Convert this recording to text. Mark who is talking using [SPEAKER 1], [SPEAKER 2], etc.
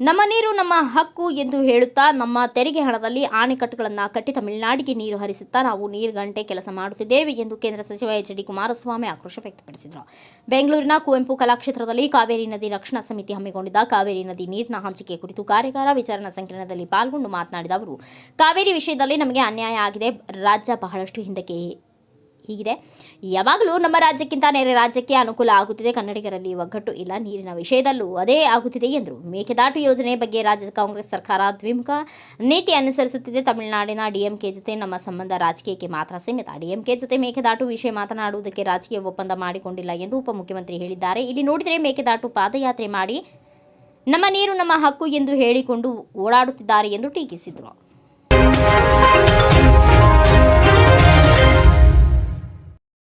[SPEAKER 1] ನಮ್ಮ ನೀರು, ನಮ್ಮ ಹಕ್ಕು ಎಂದು ಹೇಳುತ್ತಾ ನಮ್ಮ ತೆರಿಗೆ ಹಣದಲ್ಲಿ ಆಣೆಕಟ್ಟುಗಳನ್ನು ಕಟ್ಟಿ ತಮಿಳುನಾಡಿಗೆ ನೀರು ಹರಿಸುತ್ತಾ ನಾವು ನೀರು ಗಂಟೆ ಕೆಲಸ ಮಾಡುತ್ತಿದ್ದೇವೆ ಎಂದು ಕೇಂದ್ರ ಸಚಿವ ಎಚ್ ಡಿ ಕುಮಾರಸ್ವಾಮಿ ಆಕ್ರೋಶ ವ್ಯಕ್ತಪಡಿಸಿದರು. ಬೆಂಗಳೂರಿನ ಕುವೆಂಪು ಕಲಾಕ್ಷೇತ್ರದಲ್ಲಿ ಕಾವೇರಿ ನದಿ ರಕ್ಷಣಾ ಸಮಿತಿ ಹಮ್ಮಿಕೊಂಡಿದ್ದ ಕಾವೇರಿ ನದಿ ನೀರಿನ ಹಂಚಿಕೆ ಕುರಿತು ಕಾರ್ಯಾಗಾರ ವಿಚಾರಣಾ ಸಂಕಿರಣದಲ್ಲಿ ಪಾಲ್ಗೊಂಡು ಮಾತನಾಡಿದ ಅವರು, ಕಾವೇರಿ ವಿಷಯದಲ್ಲಿ ನಮಗೆ ಅನ್ಯಾಯ ಆಗಿದೆ. ರಾಜ್ಯ ಬಹಳಷ್ಟು ಹಿಂದಕ್ಕೆ ಹೀಗಿದೆ. ಯಾವಾಗಲೂ ನಮ್ಮ ರಾಜ್ಯಕ್ಕಿಂತ ನೆರೆ ರಾಜ್ಯಕ್ಕೆ ಅನುಕೂಲ ಆಗುತ್ತಿದೆ. ಕನ್ನಡಿಗರಲ್ಲಿ ಒಗ್ಗಟ್ಟು ಇಲ್ಲ, ನೀರಿನ ವಿಷಯದಲ್ಲೂ ಅದೇ ಆಗುತ್ತಿದೆ ಎಂದರು ಮೇಕೆದಾಟು ಯೋಜನೆ ಬಗ್ಗೆ ರಾಜ್ಯ ಕಾಂಗ್ರೆಸ್ ಸರ್ಕಾರ ದ್ವಿಮುಖ ನೀತಿ ಅನುಸರಿಸುತ್ತಿದೆ. ತಮಿಳುನಾಡಿನ ಡಿಎಂಕೆ ಜೊತೆ ನಮ್ಮ ಸಂಬಂಧ ರಾಜಕೀಯಕ್ಕೆ ಮಾತ್ರ ಸೀಮಿತ. ಡಿಎಂಕೆ ಜೊತೆ ಮೇಕೆದಾಟು ವಿಷಯ ಮಾತನಾಡುವುದಕ್ಕೆ ರಾಜಕೀಯ ಒಪ್ಪಂದ ಮಾಡಿಕೊಂಡಿಲ್ಲ ಎಂದು ಉಪಮುಖ್ಯಮಂತ್ರಿ ಹೇಳಿದ್ದಾರೆ. ಇಲ್ಲಿ ನೋಡಿದರೆ ಮೇಕೆದಾಟು ಪಾದಯಾತ್ರೆ ಮಾಡಿ ನಮ್ಮ ನೀರು, ನಮ್ಮ ಹಕ್ಕು ಎಂದು ಹೇಳಿಕೊಂಡು ಓಡಾಡುತ್ತಿದ್ದಾರೆ ಎಂದು ಟೀಕಿಸಿದರು.